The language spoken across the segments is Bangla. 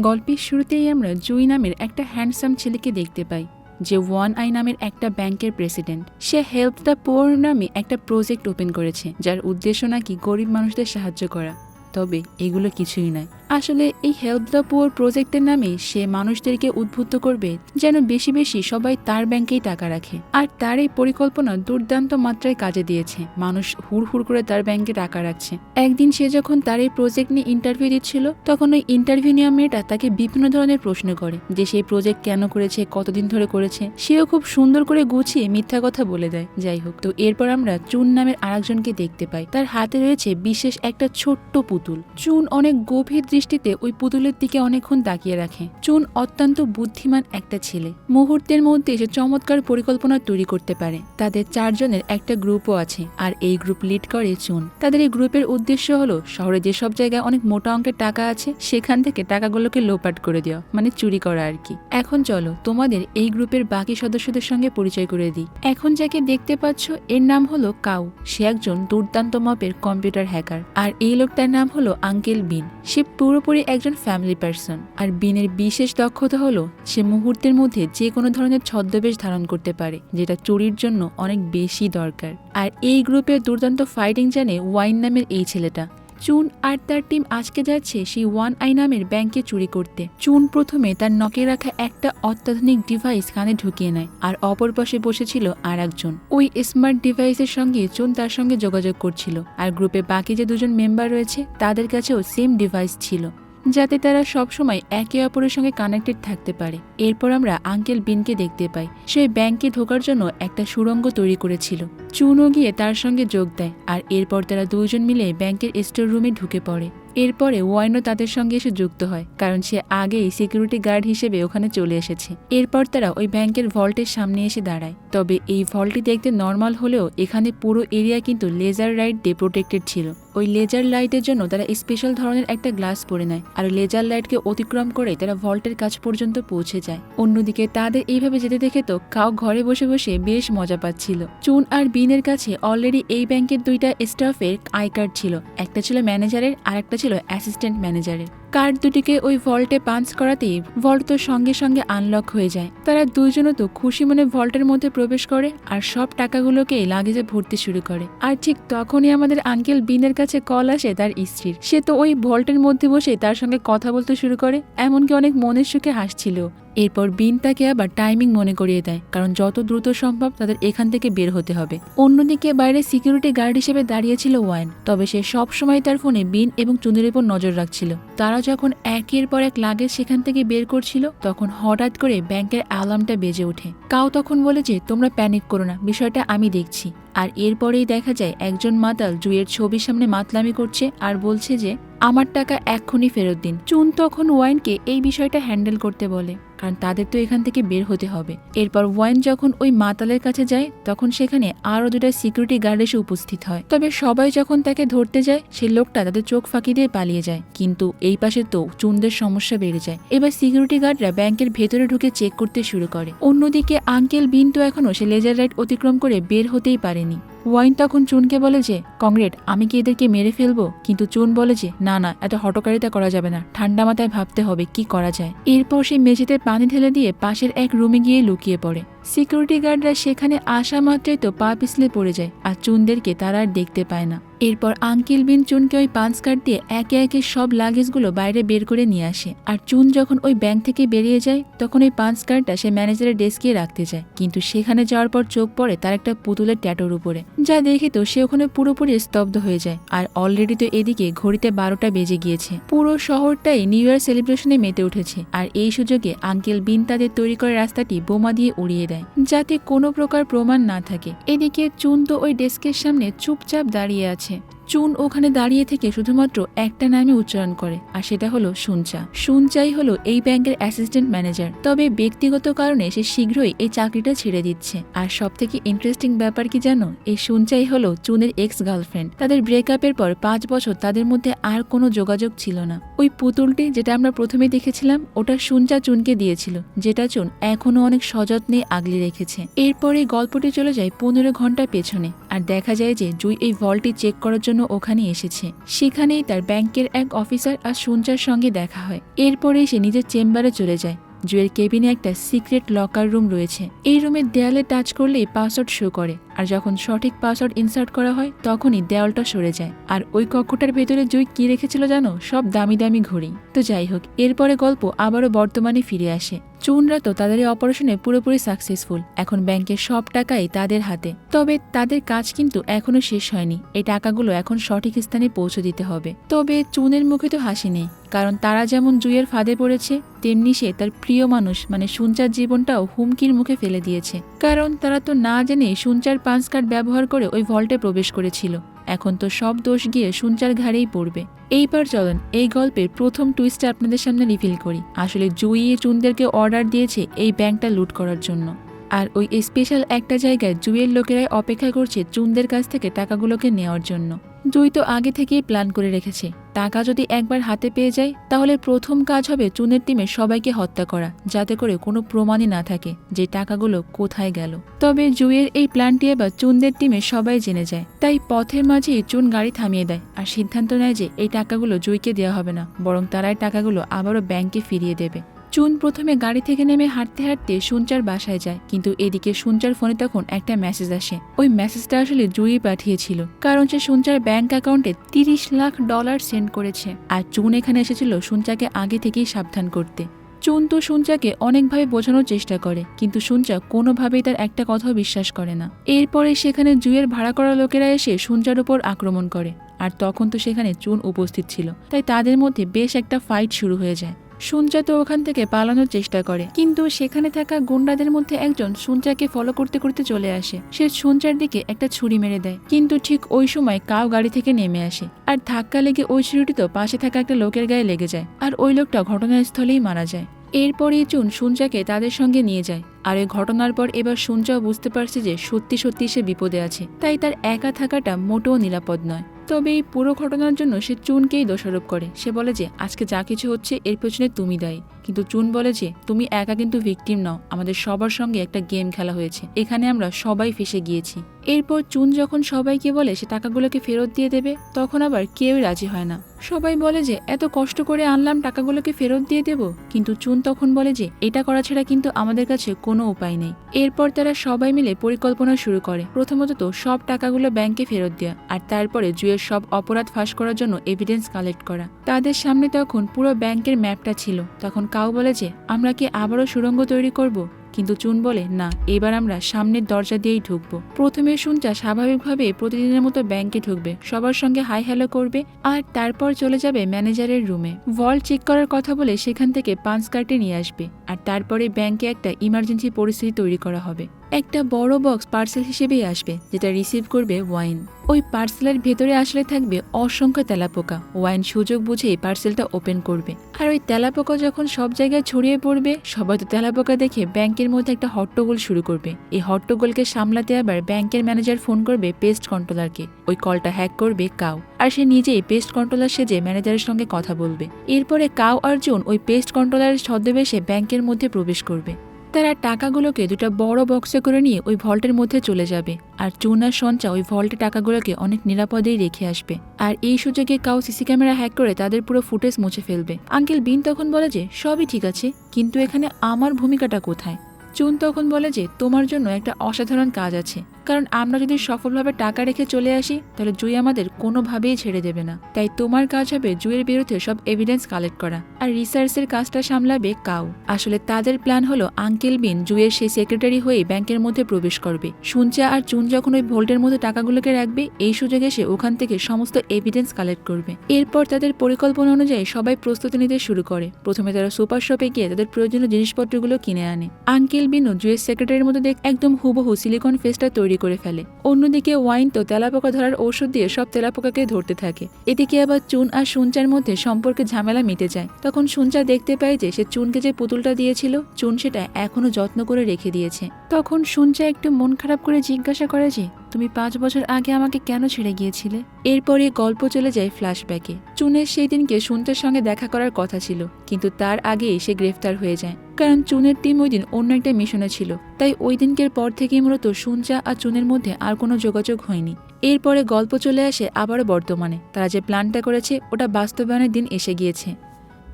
গল্পের শুরুতেই আমরা জুই নামের একটা হ্যান্ডসাম ছেলেকে দেখতে পাই, যে ওয়ান আই নামের একটা ব্যাংকের প্রেসিডেন্ট। সে হেল্প দ্য পোর নামে একটা প্রজেক্ট ওপেন করেছে, যার উদ্দেশ্য নাকি গরিব মানুষদের সাহায্য করা। তবে এগুলো কিছুই নয়। আসলে এই হেল্প দ্য পুয়ার প্রজেক্টের নামে সে মানুষদেরকে উদ্বুদ্ধ করবে যেন বেশি বেশি সবাই তার ব্যাংকেই টাকা রাখে। আর তার এই পরিকল্পনা দুর্দান্ত মাত্রায় কাজে দিয়েছে। মানুষ হুড় হুড় করে তার ব্যাংকে টাকা রাখছে। একদিন সে যখন তার এই প্রজেক্ট নিয়ে ইন্টারভিউ দিচ্ছিল, তখন ওই ইন্টারভিউ নেওয়া মেয়েটা তাকে বিভিন্ন ধরনের প্রশ্ন করে যে সেই প্রজেক্ট কেন করেছে, কতদিন ধরে করেছে? সেও খুব সুন্দর করে গুছিয়ে মিথ্যা কথা বলে দেয়। যাই হোক, তো এরপর আমরা চুন নামের আরেকজনকে দেখতে পাই। তার হাতে রয়েছে বিশেষ একটা ছোট্ট পুতুল। চুন অনেক গভীর দৃষ্টিতে ওই পুতুলের দিকে অনেকক্ষণ তাকিয়ে রাখে। চুন অত্যন্ত বুদ্ধিমান একটা ছেলে। মুহূর্তের মধ্যে সে চমৎকার পরিকল্পনা তৈরি করতে পারে। তাদের চারজনের একটা গ্রুপও আছে, আর এই গ্রুপ লিড করে চুন। তাদের এই গ্রুপের উদ্দেশ্য হলো, শহরে যেসব জায়গায় অনেক মোটা অঙ্কের টাকা আছে, সেখান থেকে টাকাগুলোকে লোপাট করে দেওয়া মানে চুরি করা আর কি। এখন চলো, তোমাদের এই গ্রুপের বাকি সদস্যদের সঙ্গে পরিচয় করে দিই। এখন যাকে দেখতে পাচ্ছ, এর নাম হলো কাউ। সে একজন দুর্দান্ত মাপের কম্পিউটার হ্যাকার। আর এই লোকটার নাম হলো আঙ্কেল বিন। সে পুরোপুরি একজন ফ্যামিলি পার্সন আর বিনের বিশেষ দক্ষতা হলো, সে মুহূর্তের মধ্যে যে কোনো ধরনের ছদ্মবেশ ধারণ করতে পারে, যেটা চুরির জন্য অনেক বেশি দরকার। আর এই গ্রুপের দুর্দান্ত ফাইটিং জানে ওয়াইন নামের এই ছেলেটা। চুন আর তার টিম আজকে যাচ্ছে সেই ওয়ান আই নামের ব্যাংকে চুরি করতে। চুন প্রথমে তার নকে রাখা একটা অত্যাধুনিক ডিভাইস কানে ঢুকিয়ে নেয় আর অপর পাশে বসেছিল আর একজন ওই স্মার্ট ডিভাইসের সঙ্গে চুন তার সঙ্গে যোগাযোগ করছিল আর গ্রুপে বাকি যে দুজন মেম্বার রয়েছে তাদের কাছেও সেম ডিভাইস ছিল। যাতে তারা সবসময় একে অপরের সঙ্গে কানেক্টেড থাকতে পারে। এরপর আমরা আঙ্কেল বিনকে দেখতে পাই। সে ব্যাংকে ঢোকার জন্য একটা সুড়ঙ্গ তৈরি করেছিল। চুনও গিয়ে তার সঙ্গে যোগ দেয়, আর এরপর তারা দুজন মিলে ব্যাংকের স্টোর রুমে ঢুকে পড়ে। এরপরে ওয়াইনও তাদের সঙ্গে এসে যুক্ত হয়, কারণ সে আগেই সিকিউরিটি গার্ড হিসেবে ওখানে চলে এসেছে। এরপর তারা ওই ব্যাংকের ভল্টের সামনে এসে দাঁড়ায়। তবে এই ভল্টটি দেখতে নর্মাল হলেও এখানে পুরো এরিয়া কিন্তু লেজার লাইট দিয়ে প্রোটেক্টেড ছিল। ওই লেজার লাইটের জন্য তারা স্পেশাল ধরনের একটা গ্লাস পরে নেয়, আর লেজার লাইটকে অতিক্রম করে তারা ভল্টের কাছ পর্যন্ত পৌঁছে যায়। অন্যদিকে তাদের এইভাবে যেতে দেখে তো কাউ ঘরে বসে বসে বেশ মজা পাচ্ছিল। চুন আর বিনের কাছে অলরেডি এই ব্যাংকের দুইটা স্টাফের আই কার্ড ছিল, একটা ছিল ম্যানেজারের আর একটা ছিল অ্যাসিস্ট্যান্ট ম্যানেজারের। কার্ড দুটিকে ওই ভল্টে পাঞ্চ করাতেই ভল্ট তো সঙ্গে সঙ্গে আনলক হয়ে যায়। তারা দুইজনও তো খুশি মনে ভল্টের মধ্যে প্রবেশ করে আর সব টাকাগুলোকে লাগেজে ভরতে শুরু করে। আর ঠিক তখনই আমাদের আঙ্কেল বিনের কাছে কল আসে তার স্ত্রীর। সে তো ওই ভল্টের মধ্যে বসে তার সঙ্গে কথা বলতে শুরু করে, এমনকি অনেক মনের সুখে হাসছিল। এরপর বিন তাকে আবার টাইমিং মনে করিয়ে দেয়, কারণ যত দ্রুত সম্ভব তাদের এখান থেকে বের হতে হবে। অন্যদিকে বাইরে সিকিউরিটি গার্ড হিসেবে দাঁড়িয়েছিল ওয়াইন, তবে সে সব সময় তার ফোনে বিন এবং চুনের উপর নজর রাখছিল। তারা যখন একের পর এক লাগেজ সেখান থেকে বের করছিল, তখন হঠাৎ করে ব্যাংকের অ্যালার্মটা বেজে ওঠে। কাউ তখন বলে যে, তোমরা প্যানিক করো না, বিষয়টা আমি দেখছি। আর এরপরেই দেখা যায় একজন মাতাল জুয়ের ছবির সামনে মাতলামি করছে আর বলছে যে আমার টাকা এক্ষুনি ফেরত দিন। চুন তখন ওয়াইনকে এই বিষয়টা হ্যান্ডেল করতে বলে, কারণ তাদের তো এখান থেকে বের হতে হবে। এরপর ওয়াইন যখন ওই মাতালের কাছে যায়, তখন সেখানে আরও দুটা সিকিউরিটি গার্ড এসে উপস্থিত হয়। তবে সবাই যখন তাকে ধরতে যায় সেই লোকটা তাদের চোখ ফাঁকি দিয়ে পালিয়ে যায়। কিন্তু এই পাশে তো চুনদের সমস্যা বেড়ে যায়। এবার সিকিউরিটি গার্ডরা ব্যাংকের ভেতরে ঢুকে চেক করতে শুরু করে। অন্যদিকে আঙ্কেল বিন তো এখনও সে লেজার লাইট অতিক্রম করে বের হতেই পারেনি। ওয়াইন তখন চুনকে বলে যে, কংগ্রেট, আমি কি এদেরকে মেরে ফেলব? কিন্তু চুন বলে যে, না না না, এত হটকারিতা করা যাবে না। ঠান্ডা মাথায় ভাবতে হবে, কি করা যায়? এরপর সে মেঝেতে পানি ঢেলে দিয়ে পাশের এক রুমে গিয়ে লুকিয়ে পড়ে। সিকিউরিটি গার্ডরা সেখানে আসা মাত্রই তো পা পিছলে পড়ে যায়, আর চুনদেরকে তারা আর দেখতে পায় না। এরপর আঙ্কেল বিন চুনকে ওই পাঁচ কার্ড দিয়ে একে একে সব লাগেজগুলো বাইরে বের করে নিয়ে আসে, আর চুন যখন ওই ব্যাংক থেকে বেরিয়ে যায়, তখন ওই পাঁচ কার্ডটা সে ম্যানেজারের ডেস্কে রাখতে যায়, কিন্তু সেখানে যাওয়ার পর চোখ পড়ে তার একটা পুতুলের ট্যাটোর উপরে, যা দেখে তো সে ওখানে পুরোপুরি স্তব্ধ হয়ে যায়, আর অলরেডি তো এদিকে ঘড়িতে বারোটা বেজে গিয়েছে। পুরো শহরটাই নিউ ইয়ার সেলিব্রেশনে মেতে উঠেছে, আর এই সুযোগে আঙ্কেল বিন তাদের তৈরি করা রাস্তাটি বোমা দিয়ে উড়িয়ে দেয়। যাতে কোনো প্রকার প্রমাণ না থাকে। এদিকে চুন তো ওই ডেস্কের সামনে চুপচাপ দাঁড়িয়ে আছে। চুন ওখানে দাঁড়িয়ে থেকে শুধুমাত্র একটা নামে উচ্চারণ করে, আর সেটা হলো সুনচা সুনচাই হলো এই ব্যাংকের অ্যাসিস্ট্যান্ট ম্যানেজার। তবে ব্যক্তিগত কারণে সে শীঘ্রই এই চাকরিটা ছেড়ে দিচ্ছে। আর সব থেকে ইন্টারেস্টিং ব্যাপার কি জানো? এই সুনচাই হলো চুনের এক্স গার্লফ্রেন্ড তাদের ব্রেকআপের পর পাঁচ বছর তাদের মধ্যে আর কোনো যোগাযোগ ছিল না। ওই পুতুলটি যেটা আমরা প্রথমে দেখেছিলাম, ওটা সুনচা চুনকে দিয়েছিল, যেটা চুন এখনও অনেক সযত্নে আগলে রেখেছে। এরপরে গল্পটি চলে যায় পনেরো ঘণ্টা পেছনে, আর দেখা যায় যে জুই এই ভলটি চেক করার জন্য ওখানে এসেছে। সেখানেই তার ব্যাংকের এক অফিসার আর সুঞ্চার সঙ্গে দেখা হয়। এরপরে সে নিজের চেম্বারে চলে যায়। জুয়ের কেবিনে একটা সিক্রেট লকার রুম রয়েছে। এই রুমের দেয়ালে টাচ করলেই পাসওয়ার্ড শো করে, আর যখন সঠিক পাসওয়ার্ড ইনসার্ট করা হয়, তখনই দেওয়ালটা সরে যায়। আর ওই কক্ষটার ভেতরে জুই কি রেখেছিল জানো? সব দামি দামি ঘড়ি। তো যাই হোক, এরপরে গল্প আবারও বর্তমানে ফিরে আসে। চুনরা তো তাদের এই অপারেশনে পুরোপুরি সাকসেসফুল এখন ব্যাংকের সব টাকাই তাদের হাতে। তবে তাদের কাজ কিন্তু এখনও শেষ হয়নি। এই টাকাগুলো এখন সঠিক স্থানে পৌঁছে দিতে হবে। তবে চুনের মুখে তো হাসি নেই। কারণ তারা যেমন জুয়ের ফাঁদে পড়েছে, তেমনি সে তার প্রিয় মানুষ মানে সুঞ্চার জীবনটাও হুমকির মুখে ফেলে দিয়েছে। কারণ তারা তো না জেনে সুঞ্চার পাঁচ কার্ড ব্যবহার করে ওই ভল্টে প্রবেশ করেছিল। এখন তো সব দোষ গিয়ে সুনচার ঘাড়েই পড়বে। এইবার চলেন, এই গল্পের প্রথম টুইস্টটা আপনাদের সামনে রিভিল করি। আসলে জুই চুনদেরকে অর্ডার দিয়েছে এই ব্যাংকটা লুট করার জন্য। আর ওই স্পেশাল একটা জায়গায় জুইয়ের লোকেরাই অপেক্ষা করছে চুনদের কাছ থেকে টাকাগুলোকে নেওয়ার জন্য। জুই তো আগে থেকেই প্ল্যান করে রেখেছে। টাকা যদি একবার হাতে পেয়ে যায়, তাহলে প্রথম কাজ হবে চুনের টিমে সবাইকে হত্যা করা, যাতে করে কোনো প্রমাণই না থাকে যে টাকাগুলো কোথায় গেল। তবে জুইয়ের এই প্ল্যানটি এবার চুনদের টিমে সবাই জেনে যায়। তাই পথের মাঝেই চুন গাড়ি থামিয়ে দেয় আর সিদ্ধান্ত নেয় যে এই টাকাগুলো জুইকে দেওয়া হবে না, বরং তারাই টাকাগুলো আবারও ব্যাংকে ফিরিয়ে দেবে। চুন প্রথমে গাড়ি থেকে নেমে হাঁটতে হাঁটতে সুঞ্চার বাসায় যায়, কিন্তু এদিকে সুঞ্চার ফোনে তখন একটা মেসেজ আসে। ওই মেসেজটা আসলে জুই পাঠিয়েছিল, কারণ সে সুঞ্চার ব্যাংক অ্যাকাউন্টে তিরিশ লাখ ডলার সেন্ড করেছে, আর চুন এখানে এসেছিল সুঞ্চাকে আগে থেকেই সাবধান করতে। চুন তো সুনচাকে অনেকভাবে বোঝানোর চেষ্টা করে, কিন্তু সুঞ্চা কোনোভাবেই তার একটা কথাও বিশ্বাস করে না। এরপরে সেখানে জুয়ের ভাড়া করা লোকেরা এসে সুঞ্চার উপর আক্রমণ করে, আর তখন তো সেখানে চুন উপস্থিত ছিল, তাই তাদের মধ্যে বেশ একটা ফাইট শুরু হয়ে যায়। সুঞ্চা তো ওখান থেকে পালানোর চেষ্টা করে। কিন্তু সেখানে থাকা গুন্ডাদের মধ্যে একজন সুনচাকে ফলো করতে করতে চলে আসে। সে সুনচার দিকে একটা ছুরি মেরে দেয়। কিন্তু ঠিক ওই সময় কাউ গাড়ি থেকে নেমে আসে। আর ধাক্কা লেগে ওই ছুরিটি তো পাশে থাকা একটা লোকের গায়ে লেগে যায়। আর ওই লোকটা ঘটনাস্থলেই মারা যায়। এরপরই চুন সুনচাকে তাদের সঙ্গে নিয়ে যায়। আর এই ঘটনার পর এবার সুঞ্চাও বুঝতে পারছে যে সত্যি সত্যি সে বিপদে আছে। তাই তার একা থাকাটা মোটেও নিরাপদ নয়। তবে এই পুরো ঘটনার জন্য সে চুনকেই দোষারোপ করে। সে বলে যে, আজকে যা কিছু হচ্ছে, এর পেছনে তুমি দায়ী। কিন্তু চুন বলে যে, তুমি একা কিন্তু ভিকটিম নাও। আমাদের সবার সঙ্গে একটা গেম খেলা হয়েছে। এখানে আমরা সবাই ফেসে গিয়েছি। এরপর চুন যখন সবাইকে বলে সে টাকাগুলোকে ফেরত দিয়ে দেবে, তখন আবার কেউই রাজি হয় না। সবাই বলে যে, এত কষ্ট করে আনলাম, টাকাগুলোকে ফেরত দিয়ে দেব? কিন্তু চুন তখন বলে যে, এটা করা ছাড়া কিন্তু আমাদের কাছে কোনো উপায় নেই। এরপর তারা সবাই মিলে পরিকল্পনা শুরু করে। প্রথমত তো সব টাকাগুলো ব্যাংকে ফেরত দেওয়া আর তারপরে জুয়ের সব অপরাধ ফাঁস করার জন্য এভিডেন্স কালেক্ট করা। তাদের সামনে তখন পুরো ব্যাংকের ম্যাপটা ছিল। তখন কাউ বলে যে, আমরা কি আবারও সুড়ঙ্গ তৈরি করব? কিন্তু চুন বলে, না, এবার আমরা সামনের দরজা দিয়েই ঢুকবো। প্রথমে শুনচা স্বাভাবিকভাবে প্রতিদিনের মতো ব্যাংকে ঢুকবে, সবার সঙ্গে হাই হ্যালো করবে আর তারপর চলে যাবে ম্যানেজারের রুমে। ভল চেক করার কথা বলে সেখান থেকে পাঁচ কার্টে নিয়ে আসবে আর তারপরে ব্যাংকে একটা ইমার্জেন্সি পরিস্থিতি তৈরি করা হবে। একটা বড় বক্স পার্সেল হিসেবেই আসবে, যেটা রিসিভ করবে ওয়াইন ওই পার্সেলের ভেতরে আসলে থাকবে অসংখ্য তেলাপোকা। ওয়াইন সুযোগ বুঝেই পার্সেলটা ওপেন করবে। আর ওই তেলাপোকা যখন সব জায়গায় ছড়িয়ে পড়বে, সবাই তো তেলাপোকা দেখে ব্যাংকের মধ্যে একটা হট্টগোল শুরু করবে। এই হট্টগোলকে সামলাতে আবার ব্যাংকের ম্যানেজার ফোন করবে পেস্ট কন্ট্রোলারকে ওই কলটা হ্যাক করবে কাউ। আর সে নিজেই পেস্ট কন্ট্রোলার সেজে ম্যানেজারের সঙ্গে কথা বলবে। এরপরে কাউ অর্জুন ওই পেস্ট কন্ট্রোলারের ছদ্মবেশে ব্যাংকের মধ্যে প্রবেশ করবে। তারা টাকাগুলোকে দুটো বড় বক্সে করে নিয়ে ওই ভল্টের মধ্যে চলে যাবে। আর চুনার সঞ্চা ওই ভল্টে টাকাগুলোকে অনেক নিরাপদেই রেখে আসবে। আর এই সুযোগে কাউ সিসি ক্যামেরা হ্যাক করে তাদের পুরো ফুটেজ মুছে ফেলবে। আঙ্কেল বিন তখন বলে যে, সবই ঠিক আছে, কিন্তু এখানে আমার ভূমিকাটা কোথায়? চুন তখন বলে যে, তোমার জন্য একটা অসাধারণ কাজ আছে। কারণ আমরা যদি সফলভাবে টাকা রেখে চলে আসি, তাহলে জুই আমাদের কোনোভাবেই ছেড়ে দেবে না। তাই তোমার কাজ হবে জুয়ের বিরুদ্ধে সব এভিডেন্স কালেক্ট করা। আর রিসার্চের কাজটা সামলাবে কাউ। আসলে তাদের প্ল্যান হলো আঙ্কেল বিন জুয়ের সেই সেক্রেটারি হয়ে ব্যাংকের মধ্যে প্রবেশ করবে। সুঞ্চা আর চুন যখন ওই ভোল্টের মধ্যে টাকাগুলোকে রাখবে, এই সুযোগে সে ওখান থেকে সমস্ত এভিডেন্স কালেক্ট করবে। এরপর তাদের পরিকল্পনা অনুযায়ী সবাই প্রস্তুতি নিতে শুরু করে। প্রথমে তারা সুপার শপে গিয়ে তাদের প্রয়োজনীয় জিনিসপত্রগুলো কিনে আনে। আঙ্কেল বিনও জুয়ের সেক্রেটারির মধ্যে দেখ একদম হুবহু সিলিকন ফেসটা তৈরি করে ফেলে। অন্যদিকে ওয়াইন তো তেলাপোকা ধরার ঔষধ দিয়ে সব তেলাপোকাকে ধরতে থাকে। এদিকে আবার চুন আর সুনচার মধ্যে সম্পর্কে ঝামেলা মিটে যায়। তখন সুনচা দেখতে পায় যে সে চুনকে যে পুতুলটা দিয়েছিল, চুন সেটা এখনও যত্ন করে রেখে দিয়েছে। তখন সুনচা একটু মন খারাপ করে জিজ্ঞাসা করে যে তুমি পাঁচ বছর আগে আমাকে কেন ছেড়ে গিয়েছিলে? এরপরে গল্প চলে যায় ফ্ল্যাশব্যাকে। চুনের সেই দিনকে সুনচার সঙ্গে দেখা করার কথা ছিল, কিন্তু তার আগেই সে গ্রেফতার হয়ে যায়। কারণ চুনের টিম ওই দিন অন্য একটা মিশনে ছিল, তাই ওই দিনকের পর থেকেই মূলত সুনচা আর চুনের মধ্যে আর কোনো যোগাযোগ হয়নি। এরপরে গল্প চলে আসে আবারও বর্তমানে। তারা যে প্ল্যানটা করেছে, ওটা বাস্তবায়নের দিন এসে গিয়েছে।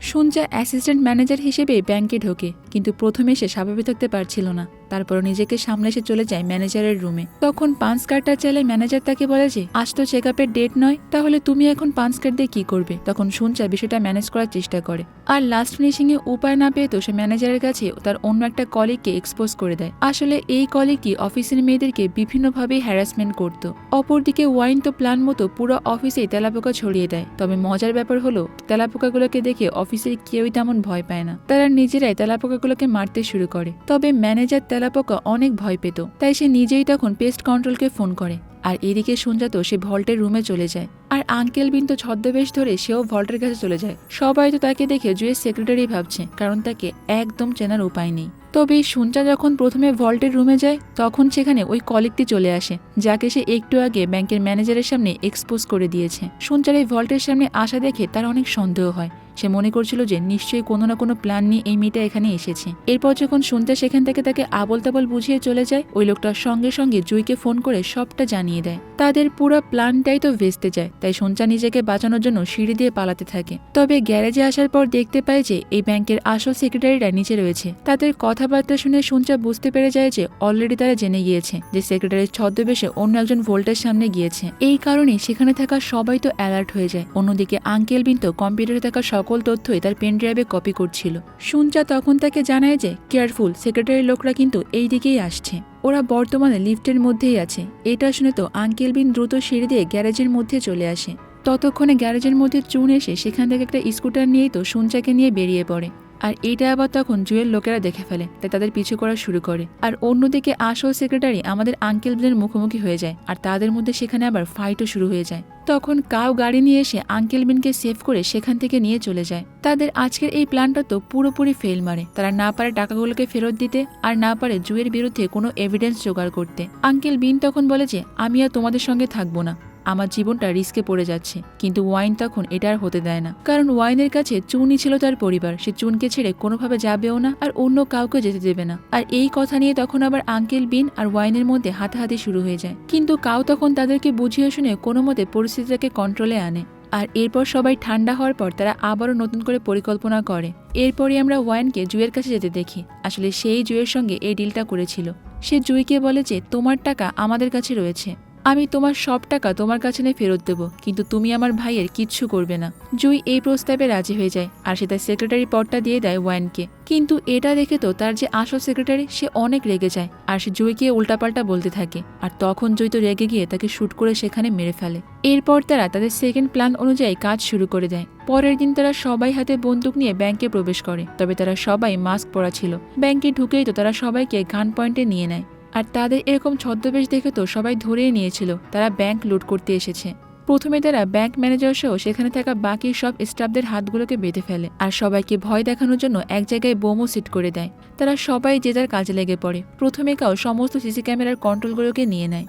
সুঞ্জা অ্যাসিস্ট্যান্ট ম্যানেজার হিসেবে ব্যাংকে ঢোকে, কিন্তু প্রথমে সে স্বাভাবিক থাকতে পারছিল না। তারপর নিজেকে সামনে এসে চলে যায় ম্যানেজারের রুমে। তখন পাঁচ কার্ডটা চাইলে ম্যানেজার তাকে বলে যে, আজ তো চেক আপের ডেট নয়, তাহলে তুমি এখন পাঁচ কার্ড দিয়ে কি করবে? তখন সুঞ্চা বিষয়টা ম্যানেজ করার চেষ্টা করে। আর লাস্ট ফিনিশিং এ উপায় না পেয়ে তো সে ম্যানেজারের কাছে তার অন্য একটা কলিগকে এক্সপোজ করে দেয়। আসলে এই কলিগটি অফিসের মেয়েদেরকে বিভিন্নভাবে হ্যারাসমেন্ট করত। অপরদিকে ওয়াইন তো প্ল্যান মতো পুরো অফিসেই তেলাপোকা ছড়িয়ে দেয়। তবে মজার ব্যাপার হলো, তেলাপোকাগুলোকে দেখে অফিসের কেউই তেমন ভয় পায় না। তারা নিজেরাই তেলাপোকাগুলোকে মারতে শুরু করে। তবে ম্যানেজার তেলাপোকা অনেক ভয় পেত। তাই সে নিজেই তখন পেস্ট কন্ট্রোলকে ফোন করে। আর এদিকে সুঞ্জাত সে ভল্টের রুমে চলে যায়। আর আঙ্কেল বিন তো ছদ্মবেশ ধরে সেও ভল্টের কাছে চলে যায়। সবাই তো তাকে দেখে জুয়ের সেক্রেটারি ভাবছে, কারণ তাকে একদম চেনার উপায় নেই। তবে সুঞ্চা যখন প্রথমে ভল্টের রুমে যায়, তখন সেখানে ওই কলিগটি চলে আসে, যাকে সে একটু আগে ব্যাংকের ম্যানেজারের সামনে এক্সপোজ করে দিয়েছে। সুঞ্চার এই ভল্টের সামনে আসা দেখে তার অনেক সন্দেহ হয়। সে মনে করছিল যে নিশ্চয়ই কোনো না কোনো প্ল্যান নিয়ে এই মেয়েটা এখানে এসেছে। এরপর যখন শুনতে সেখান থেকে তাকে আবল তাবল বুঝিয়ে চলে যায়, ওই লোকটার সঙ্গে সঙ্গে জুইকে ফোন করে সবটা জানিয়ে দেয়। তাদের পুরো প্ল্যানটাই তো ভেস্তে যায়, তাই সঞ্চা নিজেকে বাঁচানোর জন্য সিঁড়ি দিয়ে পালাতে থাকে। তবে গ্যারেজে আসার পর দেখতে পায় যে এই ব্যাংকের আসল সেক্রেটারিরা নিচে রয়েছে। তাদের কথাবার্তা শুনে সঞ্চা বুঝতে পেরে যায় যে অলরেডি তারা জেনে গিয়েছে যে সেক্রেটারির ছদ্মবেশে অন্য একজন ভোল্টের সামনে গিয়েছে। এই কারণে সেখানে থাকা সবাই তো অ্যালার্ট হয়ে যায়। অন্যদিকে আঙ্কেল বিন তো কম্পিউটারে থাকা সকল তথ্যই তার পেন ড্রাইভে কপি করছিল। সুনচা তখন তাকে জানায় যে কেয়ারফুল সেক্রেটারির লোকরা কিন্তু এই দিকেই আসছে। ওরা বর্তমানে লিফটের মধ্যেই আছে। এটা শুনে তো আঙ্কেল বিন দ্রুত সিঁড়ি দিয়ে গ্যারেজের মধ্যে চলে আসে। ততক্ষণে গ্যারেজের মধ্যে চুন এসে সেখান থেকে একটা স্কুটার নিয়েই তো সুনচাকে নিয়ে বেরিয়ে পড়ে। আর এইটা আবার তখন জুয়েল লোকেরা দেখে ফেলে, তাই তাদের পিছু করা শুরু করে। আর অন্যদিকে আসল সেক্রেটারি আমাদের আঙ্কেল বিনের মুখোমুখি হয়ে যায়, আর তাদের মধ্যে সেখানে আবার ফাইটও শুরু হয়ে যায়। তখন কাউ গাড়ি নিয়ে এসে আঙ্কেল বিনকে সেভ করে সেখান থেকে নিয়ে চলে যায়। তাদের আজকের এই প্ল্যানটা তো পুরোপুরি ফেল মারে। তারা না পারে টাকাগুলোকে ফেরত দিতে, আর না পারে জুয়ের বিরুদ্ধে কোনো এভিডেন্স জোগাড় করতে। আঙ্কেল বিন তখন বলে যে, আমি আর তোমাদের সঙ্গে থাকব না। আমার জীবনটা রিস্কে পড়ে যাচ্ছে। কিন্তু ওয়াইন তখন এটা আর হতে দেয় না। কারণ ওয়াইনের কাছে চুনই ছিল তার পরিবার। সে চুনকে ছেড়ে কোনোভাবে যাবেও না আর অন্য কাউকে যেতে দেবে না। আর এই কথা নিয়ে তখন আবার আঙ্কেল বিন আর ওয়াইনের মধ্যে হাতাহাতি শুরু হয়ে যায়। কিন্তু কাউ তখন তাদেরকে বুঝিয়ে শুনে কোনো মতে পরিস্থিতিটাকে কন্ট্রোলে আনে। আর এরপর সবাই ঠান্ডা হওয়ার পর তারা আবারও নতুন করে পরিকল্পনা করে। এরপরই আমরা ওয়াইনকে জুয়ের কাছে যেতে দেখি। আসলে সেই জুয়ের সঙ্গে এই ডিলটা করেছিল। সে জুইকে বলে যে, তোমার টাকা আমাদের কাছে রয়েছে। আমি তোমার সব টাকা তোমার কাছে নিয়ে ফেরত দেবো, কিন্তু তুমি আমার ভাইয়ের কিচ্ছু করবে না। জুই এই প্রস্তাবে রাজি হয়ে যায় আর সে তার সেক্রেটারি পদটা দিয়ে দেয় ওয়াইনকে। কিন্তু এটা দেখে তো তার যে আসল সেক্রেটারি সে অনেক রেগে যায় আর সে জুইকে উল্টাপাল্টা বলতে থাকে। আর তখন জুই তো রেগে গিয়ে তাকে শ্যুট করে সেখানে মেরে ফেলে। এরপর তারা তাদের সেকেন্ড প্ল্যান অনুযায়ী কাজ শুরু করে দেয়। পরের দিন তারা সবাই হাতে বন্দুক নিয়ে ব্যাংকে প্রবেশ করে, তবে তারা সবাই মাস্ক পরা ছিল। ব্যাংকে ঢুকেই তো তারা সবাইকে গান পয়েন্টে নিয়ে নেয়। আর তাদের এরকম ছদ্মবেশ দেখে তো সবাই ধরেই নিয়েছিল, তারা ব্যাংক লুট করতে এসেছে। প্রথমে তারা ব্যাংক ম্যানেজার সহ সেখানে থাকা বাকি সব স্টাফদের হাতগুলোকে বেঁধে ফেলে আর সবাইকে ভয় দেখানোর জন্য এক জায়গায় বোমও সিট করে দেয়। তারা সবাই যে যার কাজে লেগে পড়ে। প্রথমে কাউ সমস্ত সিসি ক্যামেরার কন্ট্রোলগুলোকে নিয়ে নেয়।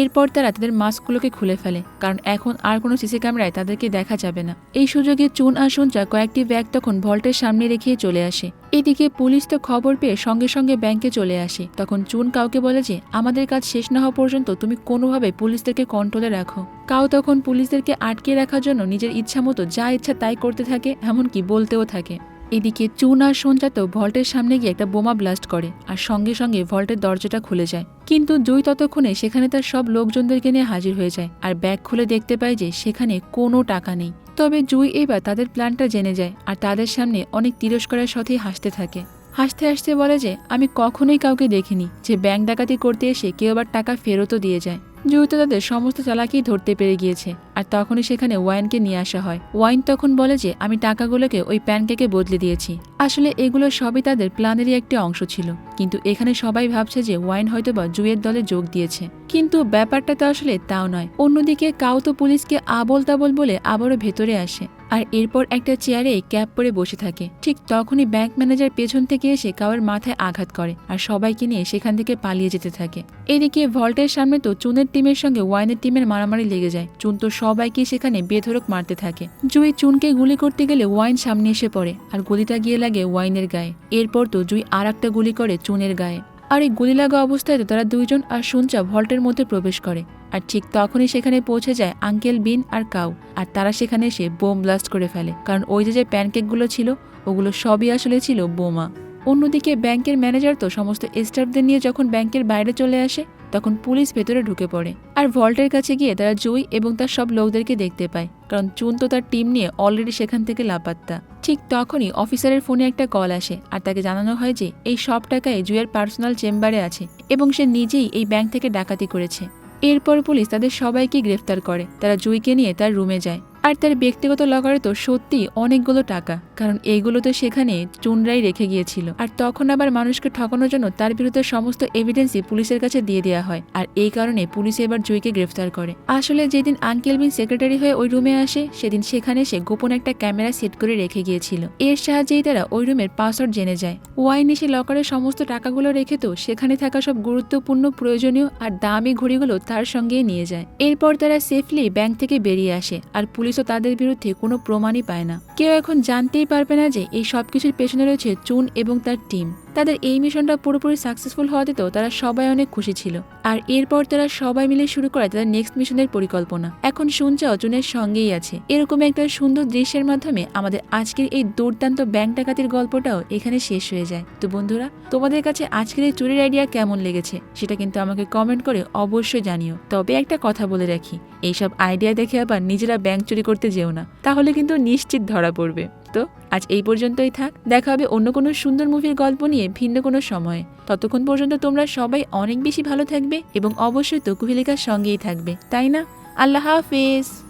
এরপর তারা তাদের মাস্কগুলোকে খুলে ফেলে, কারণ এখন আর কোনো সিসি ক্যামেরায় তাদেরকে দেখা যাবে না। এই সুযোগে চুন আর সঞ্চা কয়েকটি ব্যাগ তখন ভল্টের সামনে রেখে চলে আসে। এদিকে পুলিশ তো খবর পেয়ে সঙ্গে সঙ্গে ব্যাংকে চলে আসে। তখন চুন কাউকে বলে যে, আমাদের কাজ শেষ না হওয়া পর্যন্ত তুমি কোনোভাবে পুলিশদেরকে কন্ট্রোলে রাখো। কাউ তখন পুলিশদেরকে আটকে রাখার জন্য নিজের ইচ্ছা মতো যা ইচ্ছা তাই করতে থাকে, এমনকি বলতেও থাকে। এদিকে চুন আর তো ভল্টের সামনে গিয়ে একটা বোমা ব্লাস্ট করে, আর সঙ্গে সঙ্গে ভল্টের দরজাটা খুলে যায়। কিন্তু জুই ততক্ষণে সেখানে তার সব লোকজনদেরকে নিয়ে হাজির হয়ে যায়, আর ব্যাগ খুলে দেখতে পায় যে সেখানে কোনো টাকা নেই। তবে জুই এবার তাদের প্ল্যানটা জেনে যায়, আর তাদের সামনে অনেক তিরস্কারের সাথেই হাসতে থাকে। হাসতে হাসতে বলে যে, আমি কখনোই কাউকে দেখিনি যে ব্যাংক ডাকাতি করতে এসে কেউ আবার টাকা ফেরতও দিয়ে যায়। জুই তাদের সমস্ত চালাকি ধরতে পেরে গিয়েছে, আর তখনই সেখানে ওয়াইনকে নিয়ে আসা হয়। ওয়াইন তখন বলে যে, আমি টাকাগুলোকে ওই প্যানকেকে বদলে দিয়েছি। আসলে এগুলো সবই তাদের প্ল্যানেরই একটি অংশ ছিল, কিন্তু এখানে সবাই ভাবছে যে ওয়াইন হয়তো বা জুয়ের দলে যোগ দিয়েছে। কিন্তু ব্যাপারটা তো আসলে তাও নয়। অন্যদিকে কাউ তো পুলিশকে আবল তাবল বলে আবারও ভেতরে আসে। আর এরপর একটা চেয়ারে ক্যাপ পরে বসে থাকে। ঠিক তখনই ব্যাংক ম্যানেজার পেছন থেকে এসে কাউয়ের মাথায় আঘাত করে আর সবাইকে নিয়ে সেখান থেকে পালিয়ে যেতে থাকে। এদিকে ভল্টের সামনে তো চুনের টিমের সঙ্গে ওয়াইনের টিমের মারামারি লেগে যায়। চুন তো সবাইকে সেখানে বেধরক মারতে থাকে। জুই চুনকে গুলি করতে গেলে ওয়াইন সামনে এসে পড়ে আর গুলিটা গিয়ে লাগে ওয়াইনের গায়ে। এরপর তো জুই আর গুলি করে চুনের গায়ে। আর এই গুলি লাগা অবস্থায় তো তারা দুইজন আর সুঞ্চা ভল্টের মধ্যে প্রবেশ করে। আর ঠিক তখনই সেখানে পৌঁছে যায় আঙ্কেল বিন আর কাউ, আর তারা সেখানে এসে বোম ব্লাস্ট করে ফেলে। কারণ ওই যে যে প্যানকেকগুলো ছিল, ওগুলো সবই আসলে ছিল বোমা। অন্যদিকে ব্যাংকের ম্যানেজার তো সমস্ত স্টাফদের নিয়ে যখন ব্যাংকের বাইরে চলে আসে, তখন পুলিশ ভেতরে ঢুকে পড়ে। আর ভল্টের কাছে গিয়ে তারা জুই এবং তার সব লোকদেরকে দেখতে পায়, কারণ চুন তো তার টিম নিয়ে অলরেডি সেখান থেকে লাপাত্তা। ঠিক তখনই অফিসারের ফোনে একটা কল আসে, আর তাকে জানানো হয় যে এই সব টাকাই জুয়ের পার্সোনাল চেম্বারে আছে এবং সে নিজেই এই ব্যাংক থেকে ডাকাতি করেছে। এরপর পুলিশ তাদের সবাইকে গ্রেফতার করে। তারা জুইকে নিয়ে তার রুমে যায়। আর তার ব্যক্তিগত লকারে তো সত্যি অনেকগুলো টাকা, কারণ এইগুলো তো সেখানে চুনরাই রেখে গিয়েছিল। আর তখন আবার মানুষকে ঠকানোর জন্য তার বিরুদ্ধে সমস্ত এভিডেন্সই পুলিশের কাছে দিয়ে দেওয়া হয়, আর এই কারণে পুলিশ এবার জুইকে গ্রেফতার করে। আসলে যেদিন আঙ্কেল বিন সেক্রেটারি হয়ে ওই রুমে আসে, সেদিন সেখানে সে গোপন একটা ক্যামেরা সেট করে রেখে গিয়েছিল। এর সাহায্যেই তারা ওই রুমের পাসওয়ার্ড জেনে যায়। ওয়াইন এসে লকারের সমস্ত টাকাগুলো রেখে তো সেখানে থাকা সব গুরুত্বপূর্ণ, প্রয়োজনীয় আর দামি ঘড়িগুলো তার সঙ্গে নিয়ে যায়। এরপর তারা সেফলি ব্যাংক থেকে বেরিয়ে আসে, আর পুলিশও তাদের বিরুদ্ধে কোনো প্রমাণই পায় না। কেউ এখন জানতেই পারবে না যে এই সবকিছুর পেছনে রয়েছে চুন এবং তার টিম। তাদের এই মিশনটা পুরোপুরি সাকসেসফুল হওয়াতে তো তারা সবাই অনেক খুশি ছিল। আর এরপর তারা সবাই মিলে শুরু করে তাদের নেক্সট মিশনের পরিকল্পনা। এখন শুনচাও চুনের সঙ্গেই আছে। এরকম একটা সুন্দর দৃশ্যের মাধ্যমে আমাদের আজকের এই দুর্দান্ত ব্যাংক ডাকাতির গল্পটাও এখানে শেষ হয়ে যায়। তো বন্ধুরা, তোমাদের কাছে আজকের এই চুরির আইডিয়া কেমন লেগেছে? সেটা কিন্তু আমাকে কমেন্ট করে অবশ্যই জানিও। তবে একটা কথা বলে রাখি, এইসব আইডিয়া দেখে আবার নিজেরা ব্যাংক চুরি করতে যেও না। তাহলে কিন্তু নিশ্চিত ধরা পড়বে। তো আজ এই পর্যন্তই থাক। দেখা হবে অন্য কোনো সুন্দর মুভির গল্প নিয়ে ভিন্ন কোনো সময়ে। ততক্ষণ পর্যন্ত তোমরা সবাই অনেক বেশি ভালো থাকবে এবং অবশ্যই তকুহিলিকার সঙ্গেই থাকবে। তাই না? আল্লাহ হাফেজ।